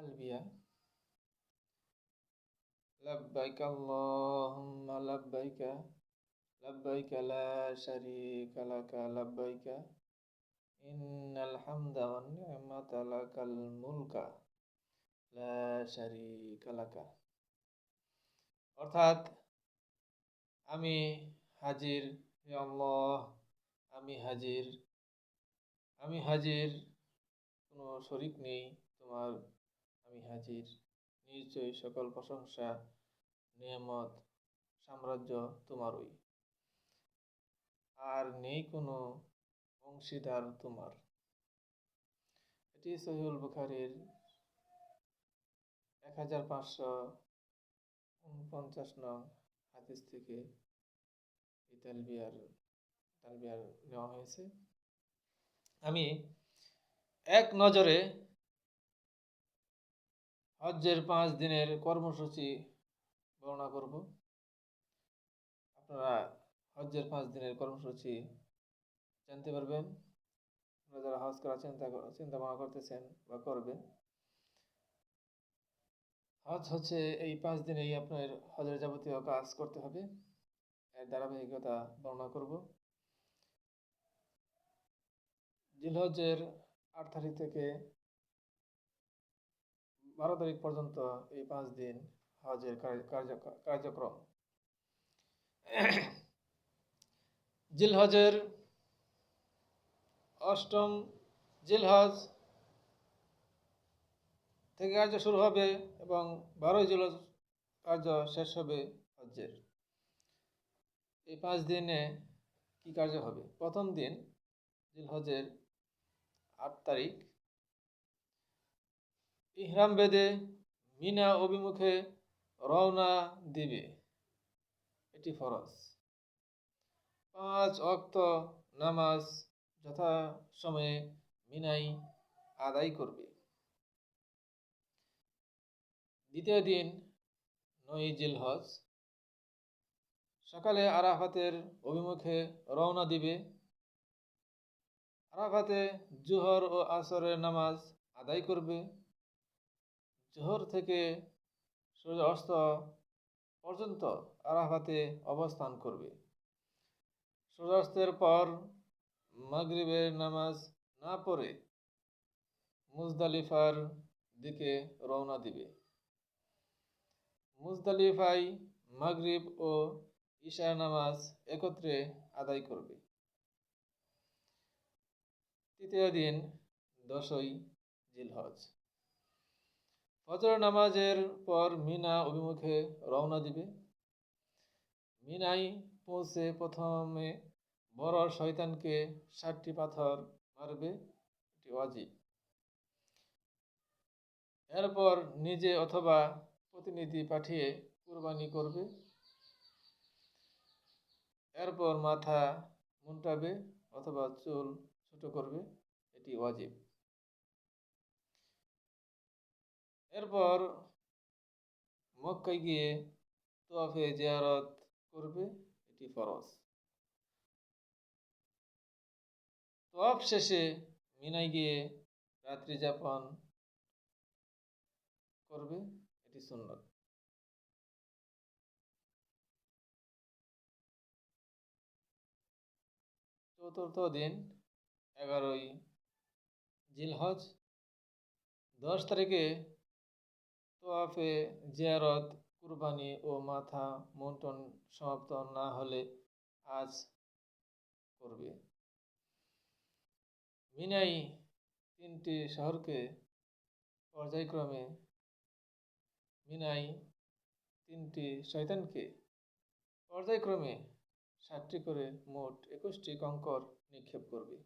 তালবিয়া لبيك اللهم لبيك لبيك لا شريك لك لبيك إن الحمد والنعمة لك الملك لا شريك لك অর্থাৎ আমি হাজির হে আল্লাহ আমি হাজির আমি হাজির কোনো শরিক নেই তোমার আমি হাজির। নিশ্চয়ই সকল প্রশংসা, নিয়ামত, সাম্রাজ্য তোমারই। আর নেই কোনো অংশীদার তোমার। এটি সহিউল বুখারির এক হাজার পাঁচশো উনপঞ্চাশ নং হাদিস থেকে এই তালবিয়ার তালবিয়ার নেওয়া হয়েছে। আমি এক নজরে হজ্জের পাঁচ দিনের কর্মসূচি বর্ণনা করব। আপনারা হজ্জের পাঁচ দিনের কর্মসূচি জানতে পারবেন। আপনারা যারা হজ করার চিন্তা চিন্তা ভাবনা করতেছেন বা করবেন, হজ হচ্ছে এই পাঁচ দিনেই আপনার হজের যাবতীয় কাজ করতে হবে। এর ধারাবাহিকতা বর্ণনা করব। জিলহজের আট তারিখ থেকে বারো তারিখ পর্যন্ত এই পাঁচ দিন হজের কার্যক্রম। জিলহজের অষ্টম জিলহজ থেকে কার্য শুরু হবে এবং বারোই জিলহজ কার্য শেষ হবে হজ্জের। এই পাঁচ দিনে কি কার্য হবে? প্রথম দিন জিলহজের আট তারিখ ইহরাম বেদে মিনা অভিমুখে রওনা দিবে। এটি ফরজ। পাঁচ অক্ত নামাজ যথা সময়ে মিনাই আদায় করবে। দ্বিতীয় দিন নয় জিলহজ। সকালে আরাফাতের অভিমুখে রওনা দিবে। আরাফাতে জুহর ও আসরের নামাজ আদায় করবে। জোহর থেকে সূর্য অস্ত পর্যন্ত আরাফাতে অবস্থান করবে। সূর্যাস্তের পর মাগরিবের নামাজ না পড়ে মুজদালিফার দিকে রওনা দিবে। মুজদালিফাই মাগরিব ও ঈশার নামাজ একত্রে আদায় করবে। তৃতীয় দিন দশই জিলহজ। ফজর নামাজের পর মিনা অভিমুখে রওনা দিবে। মিনাই পৌঁছে প্রথমে বড় শয়তানকে ষাটটি পাথর মারবে, এটি অজীব এরপর নিজে অথবা প্রতিনিধি পাঠিয়ে কুরবানি করবে। এরপর মাথা মুন্টাবে অথবা চুল ছোট করবে, এটি অজীব এরপর মক্কায় গিয়ে তোয়াফে জিয়ারত করবে, এটি ফরজ। তোয়াফ শেষে মিনায় গিয়ে রাত্রি যাপন করবে, এটি সুন্দর চতুর্থ দিন, এগারোই জিলহজ, দশ তারিখে তোয়াফে জিয়ারত, কুরবানি ও মাথা মন্টন সমাপ্ত না হলে আজ করবে। মিনাই তিনটি শহরকে পর্যায়ক্রমে মিনাই তিনটি শয়তানকে পর্যায়ক্রমে সাতটি করে মোট একুশটি কঙ্কর নিক্ষেপ করবে।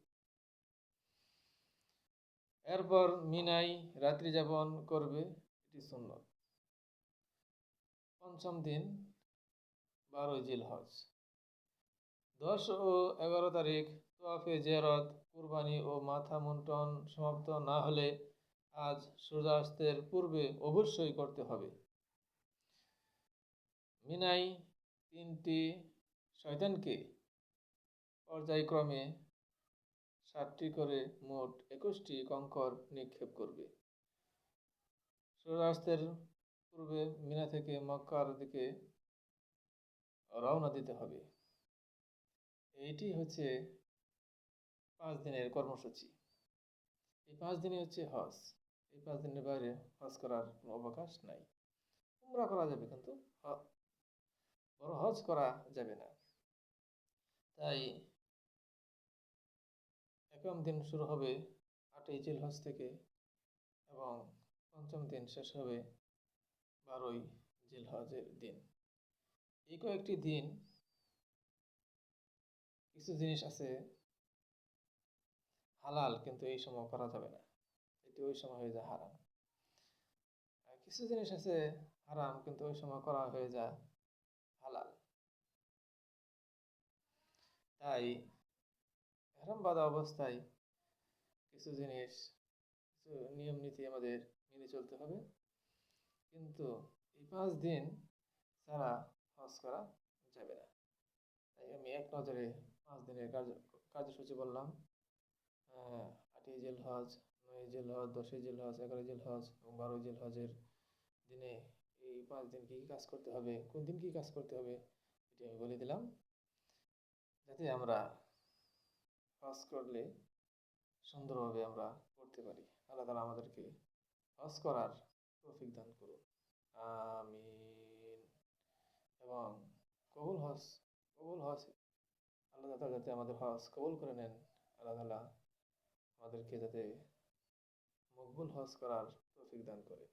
এরপর মিনাই রাত্রি যাপন করবে। এটি সুন্নত। পঞ্চম দিন, বারোই জিল হজ দশ ও এগারো তারিখ, তোয়াফে জেরত কুরবানি ও মাথা মুন্টন সমাপ্ত না হলে আজ সূর্যাস্তের পূর্বে অবশ্যই করতে হবে। মিনাই তিনটি শয়তানকে পর্যায়ক্রমে সাতটি করে মোট একুশটি কঙ্কর নিক্ষেপ করবে। সূর্যাস্তের পূর্বে মিনা থেকে মক্কার দিকে রওনা দিতে হবে। এইটি হচ্ছে পাঁচ দিনের কর্মসূচি। এই পাঁচ দিনই হচ্ছে হজ। এই পাঁচ দিনের বাইরে হজ করার কোনো অবকাশ নাই। উমরা করা যাবে কিন্তু বড় হজ করা যাবে না। তাই একম দিন শুরু হবে আটই জিল হজ থেকে এবং পঞ্চম দিন শেষ হবে বারোই জিল হজের দিন। এই কয়েকটি দিন কিছু জিনিস আছে হালাল, কিন্তু এই সময় করা যাবে না। এটি ওই সময় হয়ে যায় হারাম। কিছু জিনিস আছে হারাম, কিন্তু ওই সময় করা হয়ে যায় হালাল। তাই হারাম বাঁধা অবস্থায় কিছু জিনিস নিয়ম নীতি আমাদের মেনে চলতে হবে। কিন্তু এই পাঁচ দিন ছাড়া হজ করা যাবে না। তাই আমি এক নজরে পাঁচ দিনের কার্য, কার্যসূচি বললাম। আটই জিল হজ, নয় জিল হজ, দশই জিল হজ, এগারো জিল হজ এবং বারোই জিল হজের দিনে এই পাঁচ দিন কী কী কাজ করতে হবে, কোন দিন কী কাজ করতে হবে এটি আমি বলে দিলাম। যাতে আমরা হজ করলে সুন্দরভাবে আমরা করতে পারি। আল্লাহ তালা আমাদেরকে হজ করার তৌফিক দান করুন। আমিন। এবং কবুল হজ কবুল হজ, আল্লাহ তালা যাতে আমাদের হজ কবুল করে নেন, আল্লাহ তালা আমাদেরকে যাতে মকবুল হজ করার তৌফিক দান করে।